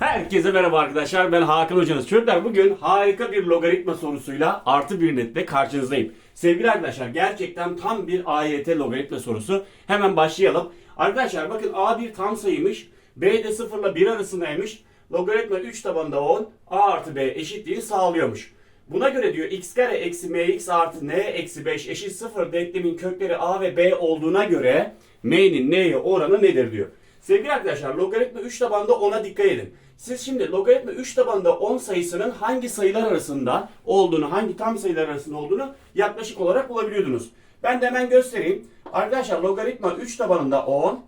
Herkese merhaba arkadaşlar. Ben Hakan Hocanız. Çocuklar bugün harika bir logaritma sorusuyla artı bir netle karşınızdayım. Sevgili arkadaşlar gerçekten tam bir AYT logaritma sorusu. Hemen başlayalım. Arkadaşlar bakın A bir tam sayıymış. B de 0 ile 1 arasındaymış. Logaritma 3 tabanında 10. A artı B eşitliğini sağlıyormuş. Buna göre diyor x kare eksi mx artı n eksi 5 eşit 0 denklemin kökleri a ve b olduğuna göre m'nin n'ye oranı nedir diyor. Sevgili arkadaşlar logaritma 3 tabanında 10'a dikkat edin. Siz şimdi logaritma 3 tabanında 10 sayısının hangi sayılar arasında olduğunu, hangi tam sayılar arasında olduğunu yaklaşık olarak bulabiliyordunuz. Ben de hemen göstereyim. Arkadaşlar logaritma 3 tabanında 10.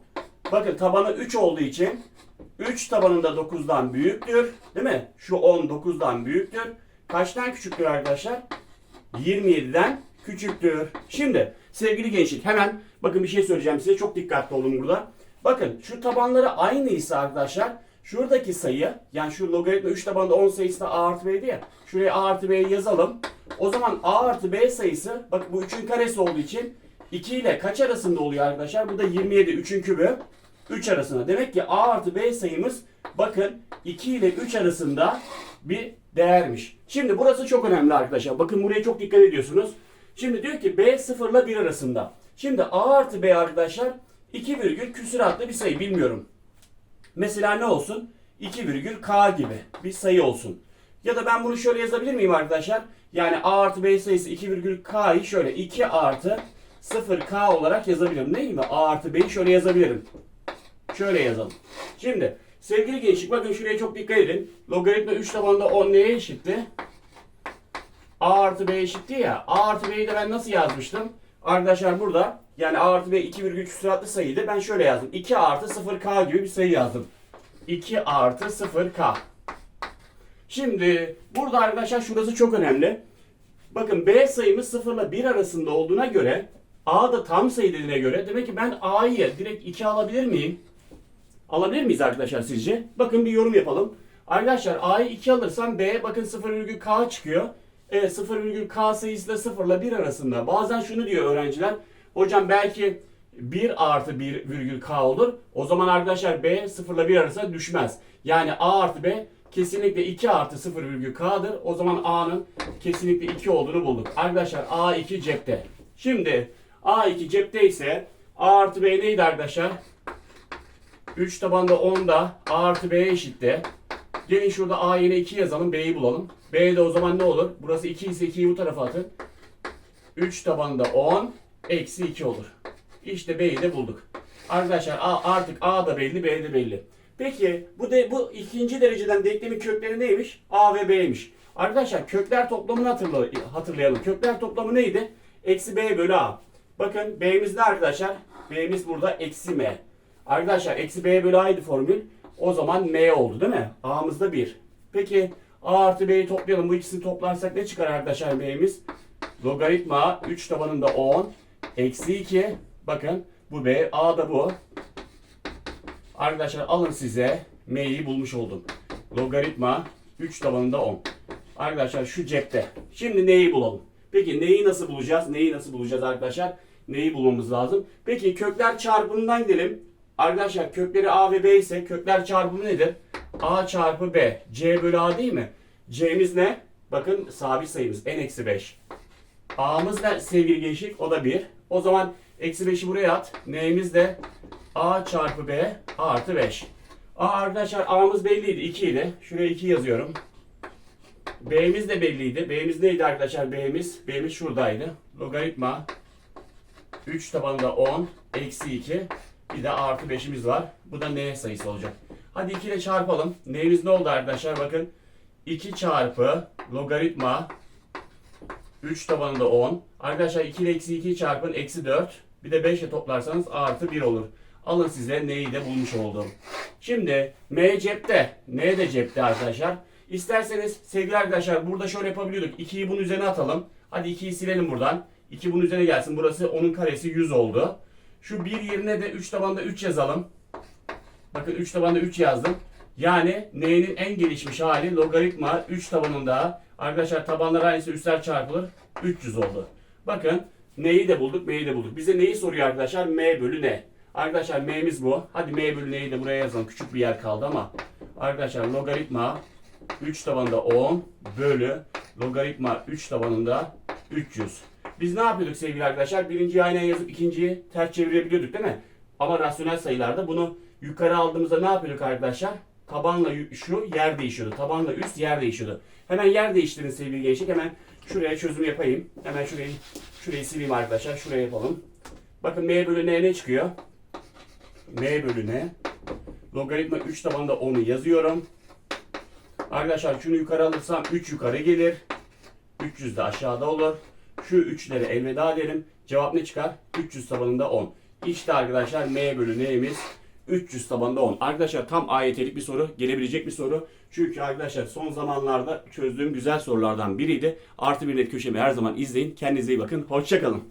Bakın tabanı 3 olduğu için 3 tabanında 9'dan büyüktür. Değil mi? Şu 10 9'dan büyüktür. Kaçtan küçüktür arkadaşlar? 27'den küçüktür. Şimdi sevgili gençlik hemen bakın bir şey söyleyeceğim size. Çok dikkatli olun burada. Bakın şu tabanları aynıysa arkadaşlar şuradaki sayı yani şu logaritma 3 tabanda 10 sayısı da a artı b'ydi ya. Şuraya a artı b'yi yazalım. O zaman a artı b sayısı bak bu 3'ün karesi olduğu için 2 ile kaç arasında oluyor arkadaşlar? Bu da 27 3'ün kübü 3 arasında. Demek ki a artı b sayımız bakın 2 ile 3 arasında bir değermiş. Şimdi burası çok önemli arkadaşlar. Bakın buraya çok dikkat ediyorsunuz. Şimdi diyor ki b 0 ile 1 arasında. Şimdi a artı b arkadaşlar 2 virgül küsuratlı bir sayı bilmiyorum. Mesela ne olsun? 2 virgül k gibi bir sayı olsun. Ya da ben bunu şöyle yazabilir miyim arkadaşlar? Yani a artı b sayısı 2 virgül şöyle 2 artı 0 k olarak yazabilirim. Değil mi? a artı b'yi şöyle yazabilirim. Şöyle yazalım. Şimdi sevgili gençlik bakın şuraya çok dikkat edin. Logaritma 3 tabanında 10 neye eşitti? A artı B eşitti ya. A artı B'yi de ben nasıl yazmıştım? Arkadaşlar burada yani A artı B 2 virgül küsuratlı sayıydı. Ben şöyle yazdım. 2 artı 0K gibi bir sayı yazdım. 2 artı 0K. Şimdi burada arkadaşlar şurası çok önemli. Bakın B sayımız 0 ile 1 arasında olduğuna göre A da tam sayı dediğine göre demek ki ben A'yı direkt 2 alabilir miyim? Alabilir miyiz arkadaşlar sizce? Bakın bir yorum yapalım. Arkadaşlar A'yı 2 alırsam B bakın 0,K çıkıyor. Evet 0,K sayısı da 0 ile 1 arasında. Bazen şunu diyor öğrenciler. Hocam belki 1 artı 1 virgül K olur. O zaman arkadaşlar B 0 ile 1 arasında düşmez. Yani A artı B kesinlikle 2 artı 0 virgül K'dır. O zaman A'nın kesinlikle 2 olduğunu bulduk. Arkadaşlar A2 cepte. Şimdi A2 cepte ise A artı B neydi arkadaşlar? 3 tabanda 10'da A artı B eşitti. Gelin şurada A yerine 2 yazalım. B'yi bulalım. B'de o zaman ne olur? Burası 2 ise 2'yi bu tarafa atın. 3 tabanda 10 eksi 2 olur. İşte B'yi de bulduk. Arkadaşlar A, artık A da belli B de belli. Peki bu de, bu ikinci dereceden denklemin kökleri neymiş? A ve B'ymiş. Arkadaşlar kökler toplamını hatırla, hatırlayalım. Kökler toplamı neydi? Eksi B bölü A. Bakın B'miz ne arkadaşlar? B'miz burada eksi M. Arkadaşlar eksi B bölü A'ydı formül. O zaman M oldu değil mi? A'mız da 1. Peki A artı B'yi toplayalım. Bu ikisini toplarsak ne çıkar arkadaşlar B'miz? Logaritma 3 tabanında 10. Eksi 2. Bakın bu B. A da bu. Arkadaşlar alın size M'yi bulmuş oldum. Logaritma 3 tabanında 10. Arkadaşlar şu cepte. Şimdi neyi bulalım? Peki neyi nasıl bulacağız? Neyi nasıl bulacağız arkadaşlar? Neyi bulmamız lazım? Peki kökler çarpımından gidelim. Arkadaşlar kökleri A ve B ise kökler çarpımı nedir? A çarpı B. C bölü A değil mi? C'miz ne? Bakın sabit sayımız. N-5. A'mız ne sevgili gençlik? O da 1. O zaman eksi 5'i buraya at. N'imiz de A çarpı B artı 5. A arkadaşlar A'mız belliydi. 2 idi. Şuraya 2 yazıyorum. B'miz de belliydi. B'miz neydi arkadaşlar? B'miz, B'miz şuradaydı. Logaritma 3 tabanında 10 eksi 2 bir de artı 5'imiz var. Bu da n sayısı olacak. Hadi 2 ile çarpalım. N'imiz ne oldu arkadaşlar? Bakın 2 çarpı logaritma 3 tabanında 10. Arkadaşlar 2 ile eksi 2'yi çarpın eksi 4. Bir de 5 ile toplarsanız artı 1 olur. Alın size neyi de bulmuş oldum. Şimdi M cepte. N de cepte arkadaşlar. İsterseniz sevgili arkadaşlar burada şöyle yapabiliyorduk. 2'yi bunun üzerine atalım. Hadi 2'yi silelim buradan. 2 bunun üzerine gelsin. Burası onun karesi 100 oldu. Şu 1 yerine de 3 tabanda 3 yazalım. Bakın 3 tabanda 3 yazdım. Yani n'nin en gelişmiş hali logaritma 3 tabanında arkadaşlar tabanlar aynısı üstler çarpılır 300 oldu. Bakın n'yi de bulduk m'yi de bulduk. Bize neyi soruyor arkadaşlar? m bölü n. Arkadaşlar m'miz bu. Hadi m bölü n'yi de buraya yazalım. Küçük bir yer kaldı ama. Arkadaşlar logaritma 3 tabanında 10 bölü logaritma 3 tabanında 300. Biz ne yapıyorduk sevgili arkadaşlar? Birinciyi aynen yazıp ikinciyi ters çevirebiliyorduk değil mi? Ama rasyonel sayılarda bunu yukarı aldığımızda ne yapıyorduk arkadaşlar? Tabanla şu yer değişiyordu. Tabanla üst yer değişiyordu. Hemen yer değiştirin sevgili gençlik. Hemen şuraya çözüm yapayım. Hemen şurayı şurayı sileyim arkadaşlar. Şuraya yapalım. Bakın m bölü n ne çıkıyor? m bölü n. Logaritma 3 tabanda 10'u yazıyorum. Arkadaşlar şunu yukarı alırsam 3 yukarı gelir. 300 de aşağıda olur. Şu 3'lere elveda derim. Cevap ne çıkar? 300 tabanında 10. İşte arkadaşlar m bölü n'imiz 300 tabanında 10. Arkadaşlar tam AYT'lik bir soru. Gelebilecek bir soru. Çünkü arkadaşlar son zamanlarda çözdüğüm güzel sorulardan biriydi. Artı bir net köşemi her zaman izleyin. Kendinize iyi bakın. Hoşçakalın.